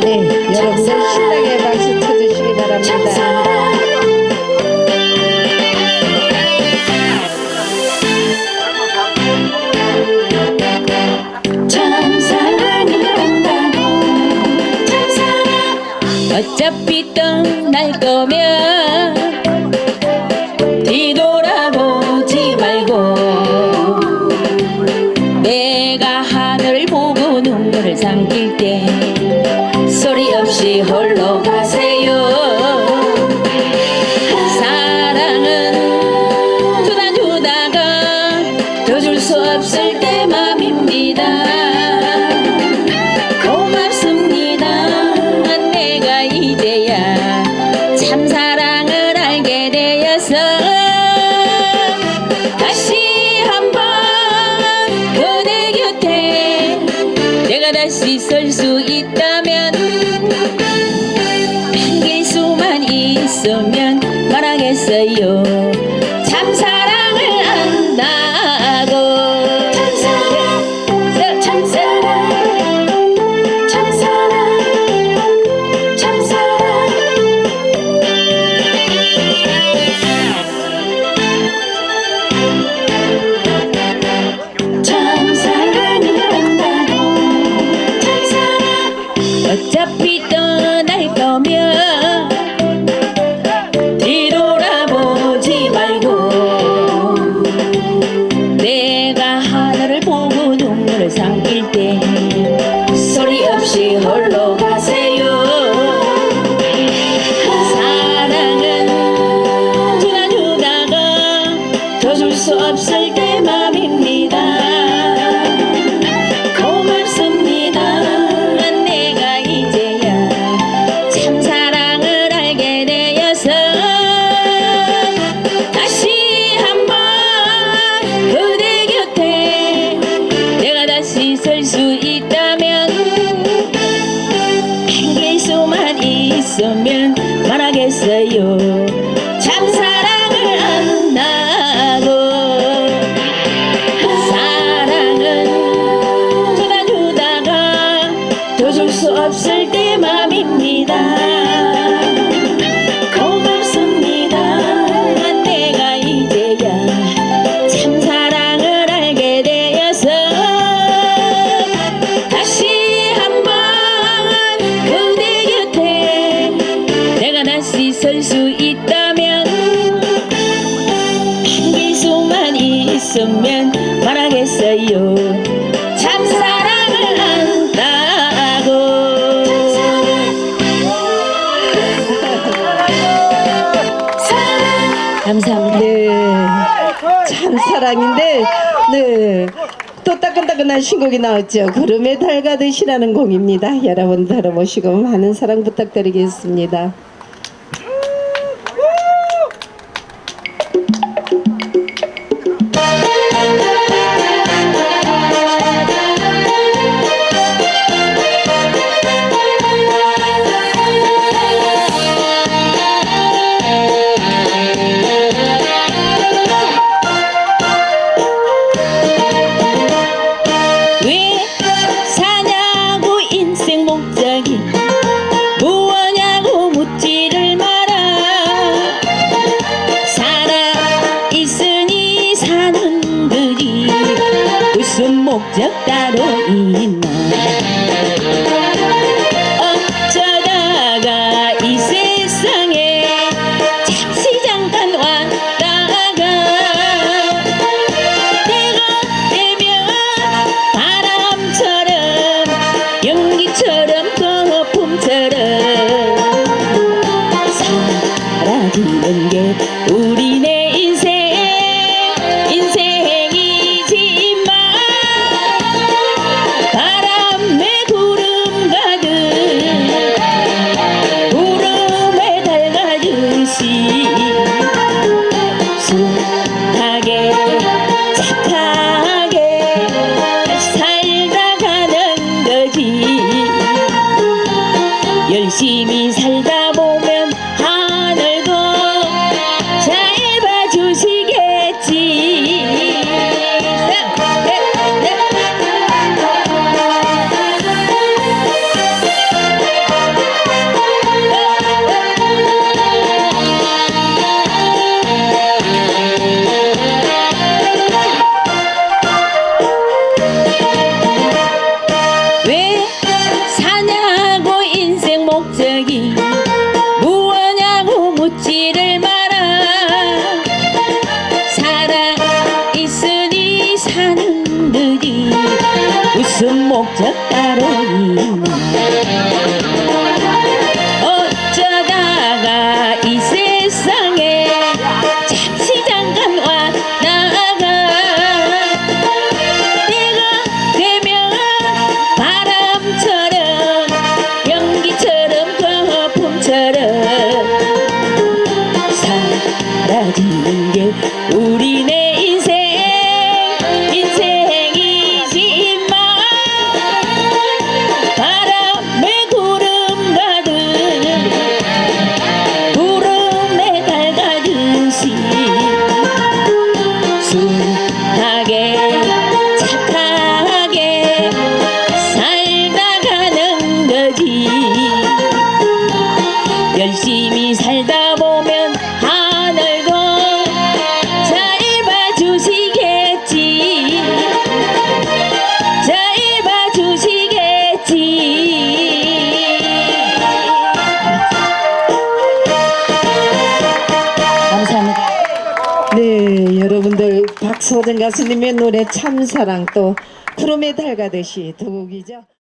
네, 여러분들 신나게 박수 쳐주시기 바랍니다. 어차피 떠날 거면 이제야 참 사랑을 알게 되어서. 다시 한번 그대 곁에 내가 다시 설 수 있다면 한길 수만 있으면 말하겠어요 더줄수 없을 때 맘입니다. 고맙습니다. 내가 이제야 참 사랑을 알게 되어서 다시 한번 그대 곁에 내가 다시 설 수 있다면 한길 수만 있으면 말하겠어요 수 있다면 한길 수만 있으면 말하겠어요 참 사랑을 안다고 감사합니다 네, 참 사랑인데, 네. 또 따끈따끈한 신곡이 나왔죠. 구름에 달 가듯이라는 곡입니다. 여러분 들어보시고 많은 사랑 부탁드리겠습니다. 네, 여러분들 박서정 가수님의 노래 참사랑 또 구름에 달 가듯이 두 곡이죠.